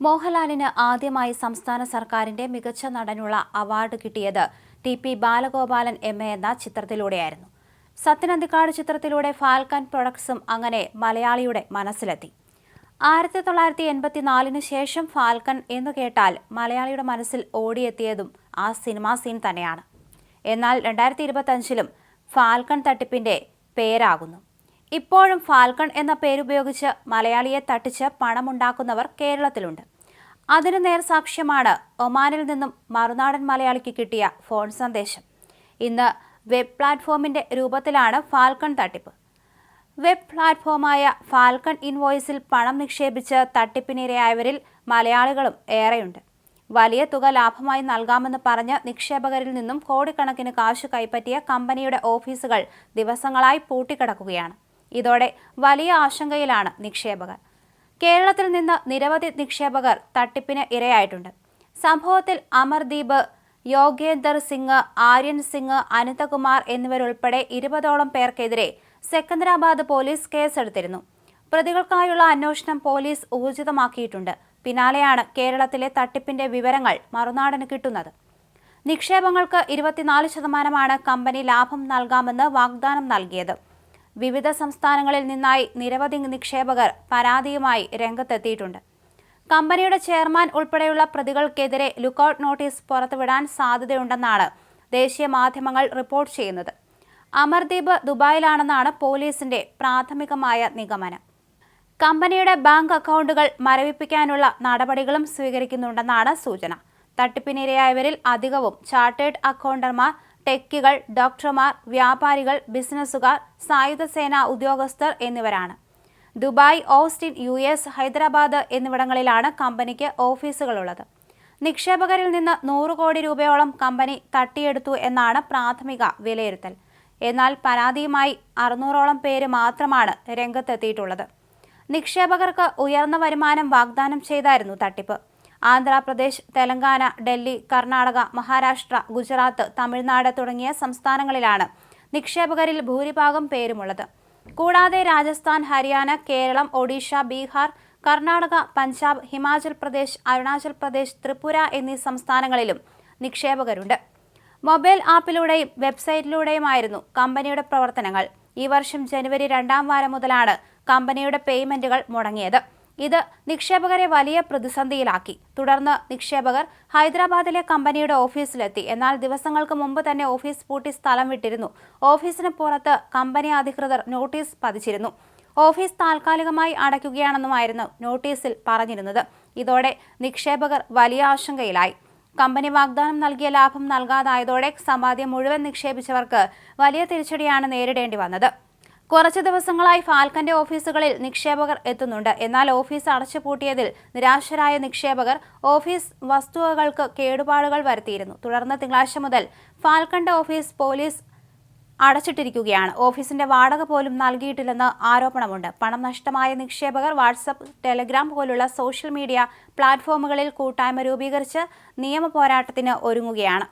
മോഹൻലാലിന് ആദ്യമായി സംസ്ഥാന സർക്കാരിന്റെ മികച്ച നടനുള്ള അവാർഡ് കിട്ടിയത് T P Balagopalan M A എന്ന ചിത്രത്തിലൂടെയായിരുന്നു. സത്യനന്ദിക്കാട് ചിത്രത്തിലൂടെ ഫാൽക്കൻ പ്രൊഡക്ട്സും അങ്ങനെ മലയാളിയുടെ മനസ്സിലെത്തി. ആയിരത്തി തൊള്ളായിരത്തി എൺപത്തിനാലിന് ശേഷം ഫാൽക്കൺ എന്നു കേട്ടാൽ മലയാളിയുടെ മനസ്സിൽ ഓടിയെത്തിയതും ആ സിനിമാ സീൻ തന്നെയാണ്. എന്നാൽ രണ്ടായിരത്തി ഇരുപത്തഞ്ചിലും ഫാൽക്കൺ തട്ടിപ്പിന്റെ പേരാകുന്നു. ഇപ്പോഴും ഫാൽക്കൺ എന്ന പേരുപയോഗിച്ച് മലയാളിയെ തട്ടിച്ച് പണമുണ്ടാക്കുന്നവർ കേരളത്തിലുണ്ട്. അതിന് നേർസാക്ഷ്യമാണ് ഒമാനിൽ നിന്നും മറുനാടൻ മലയാളിക്ക് കിട്ടിയ ഫോൺ സന്ദേശം. ഇന്ന് വെബ് പ്ലാറ്റ്ഫോമിന്റെ രൂപത്തിലാണ് ഫാൽക്കൺ തട്ടിപ്പ്. വെബ് പ്ലാറ്റ്ഫോമായ ഫാൽക്കൺ ഇൻവോയ്സിൽ പണം നിക്ഷേപിച്ച് തട്ടിപ്പിനിരയായവരിൽ മലയാളികളും ഏറെയുണ്ട്. വലിയ തുക ലാഭമായി നൽകാമെന്ന് പറഞ്ഞ് നിക്ഷേപകരിൽ നിന്നും കോടിക്കണക്കിന് കാശ് കൈപ്പറ്റിയ കമ്പനിയുടെ ഓഫീസുകൾ ദിവസങ്ങളായി പൂട്ടിക്കിടക്കുകയാണ്. ഇതോടെ വലിയ ആശങ്കയിലാണ് നിക്ഷേപകർ. കേരളത്തിൽ നിന്ന് നിരവധി നിക്ഷേപകർ തട്ടിപ്പിന് ഇരയായിട്ടുണ്ട്. സംഭവത്തിൽ അമർദീപ് യോഗേന്ദർ സിംഗ് ആര്യൻ സിംഗ് അനിതകുമാർ എന്നിവരുൾപ്പെടെ ഇരുപതോളം പേർക്കെതിരെ സെക്കന്ദരാബാദ് പോലീസ് കേസെടുത്തിരുന്നു. പ്രതികൾക്കായുള്ള അന്വേഷണം പോലീസ് ഊർജിതമാക്കിയിട്ടുണ്ട്. പിന്നാലെയാണ് കേരളത്തിലെ തട്ടിപ്പിന്റെ വിവരങ്ങൾ മറുനാടന് കിട്ടുന്നത്. നിക്ഷേപങ്ങൾക്ക് ഇരുപത്തിനാല് ശതമാനമാണ് കമ്പനി ലാഭം നൽകാമെന്ന് വാഗ്ദാനം നൽകിയത്. വിവിധ സംസ്ഥാനങ്ങളിൽ നിന്നായി നിരവധി നിക്ഷേപകർ പരാതിയുമായി രംഗത്തെത്തിയിട്ടുണ്ട്. കമ്പനിയുടെ ചെയർമാൻ ഉൾപ്പെടെയുള്ള പ്രതികൾക്കെതിരെ ലുക്കൌട്ട് നോട്ടീസ് പുറത്തുവിടാൻ സാധ്യതയുണ്ടെന്നാണ് ദേശീയ മാധ്യമങ്ങൾ റിപ്പോർട്ട് ചെയ്യുന്നത്. അമർദീപ് ദുബായിലാണെന്നാണ് പോലീസിന്റെ പ്രാഥമികമായ നിഗമനം. കമ്പനിയുടെ ബാങ്ക് അക്കൗണ്ടുകൾ മരവിപ്പിക്കാനുള്ള നടപടികളും സ്വീകരിക്കുന്നുണ്ടെന്നാണ് സൂചന. തട്ടിപ്പിനിരയായവരിൽ അധികവും ചാർട്ടേഡ് അക്കൗണ്ടർമാർ ടെക്കികൾ ഡോക്ടർമാർ വ്യാപാരികൾ ബിസിനസ്സുകാർ സായുധ സേനാ ഉദ്യോഗസ്ഥർ എന്നിവരാണ്. Dubai Austin U S Hyderabad എന്നിവിടങ്ങളിലാണ് കമ്പനിക്ക് ഓഫീസുകളുള്ളത്. നിക്ഷേപകരിൽ നിന്ന് നൂറ് കോടി രൂപയോളം കമ്പനി തട്ടിയെടുത്തു എന്നാണ് പ്രാഥമിക വിലയിരുത്തൽ. എന്നാൽ പരാതിയുമായി അറുന്നൂറോളം പേര് മാത്രമാണ് രംഗത്തെത്തിയിട്ടുള്ളത്. നിക്ഷേപകർക്ക് ഉയർന്ന വരുമാനം വാഗ്ദാനം ചെയ്തായിരുന്നു തട്ടിപ്പ്. ആന്ധ്രാപ്രദേശ് തെലങ്കാന ഡൽഹി കർണാടക മഹാരാഷ്ട്ര ഗുജറാത്ത് തമിഴ്നാട് തുടങ്ങിയ സംസ്ഥാനങ്ങളിലാണ് നിക്ഷേപകരിൽ ഭൂരിഭാഗം പേരുമുള്ളത്. കൂടാതെ രാജസ്ഥാൻ ഹരിയാന കേരളം ഒഡീഷ ബീഹാർ കർണാടക പഞ്ചാബ് ഹിമാചൽ പ്രദേശ് അരുണാചൽ പ്രദേശ് ത്രിപുര എന്നീ സംസ്ഥാനങ്ങളിലും നിക്ഷേപകരുണ്ട്. മൊബൈൽ ആപ്പിലൂടെയും വെബ്സൈറ്റിലൂടെയുമായിരുന്നു കമ്പനിയുടെ പ്രവർത്തനങ്ങൾ. ഈ വർഷം ജനുവരി രണ്ടാം വാരം മുതലാണ് കമ്പനിയുടെ പേയ്മെന്റുകൾ മുടങ്ങിയത്. ഇത് നിക്ഷേപകരെ വലിയ പ്രതിസന്ധിയിലാക്കി. തുടർന്ന് നിക്ഷേപകർ ഹൈദരാബാദിലെ കമ്പനിയുടെ ഓഫീസിലെത്തി. എന്നാൽ ദിവസങ്ങൾക്ക് മുമ്പ് തന്നെ ഓഫീസ് പൂട്ടി സ്ഥലം വിട്ടിരുന്നു. ഓഫീസിന് പുറത്ത് കമ്പനി അധികൃതർ നോട്ടീസ് പതിച്ചിരുന്നു. ഓഫീസ് താൽക്കാലികമായി അടയ്ക്കുകയാണെന്നുമായിരുന്നു നോട്ടീസിൽ പറഞ്ഞിരുന്നത്. ഇതോടെ നിക്ഷേപകർ വലിയ ആശങ്കയിലായി. കമ്പനി വാഗ്ദാനം നൽകിയ ലാഭം നൽകാതായതോടെ സമ്പാദ്യം മുഴുവൻ നിക്ഷേപിച്ചവർക്ക് വലിയ തിരിച്ചടിയാണ് നേരിടേണ്ടി വന്നത്. കുറച്ച് ദിവസങ്ങളായി ഫാൽക്കന്റെ ഓഫീസുകളിൽ നിക്ഷേപകർ എത്തുന്നുണ്ട്. എന്നാൽ ഓഫീസ് അടച്ചുപൂട്ടിയതിൽ നിരാശരായ നിക്ഷേപകർ ഓഫീസ് വസ്തുവകൾക്ക് കേടുപാടുകൾ വരുത്തിയിരുന്നു. തുടർന്ന് തിങ്കളാഴ്ച മുതൽ ഫാൽക്കന്റെ ഓഫീസ് പോലീസ് അടച്ചിട്ടിരിക്കുകയാണ്. ഓഫീസിന്റെ വാടക പോലും നൽകിയിട്ടില്ലെന്ന് ആരോപണമുണ്ട്. പണം നഷ്ടമായ നിക്ഷേപകർ വാട്സപ്പ് ടെലഗ്രാം പോലുള്ള സോഷ്യൽ മീഡിയ പ്ലാറ്റ്ഫോമുകളിൽ കൂട്ടായ്മ രൂപീകരിച്ച് നിയമ പോരാട്ടത്തിന് ഒരുങ്ങുകയാണ്.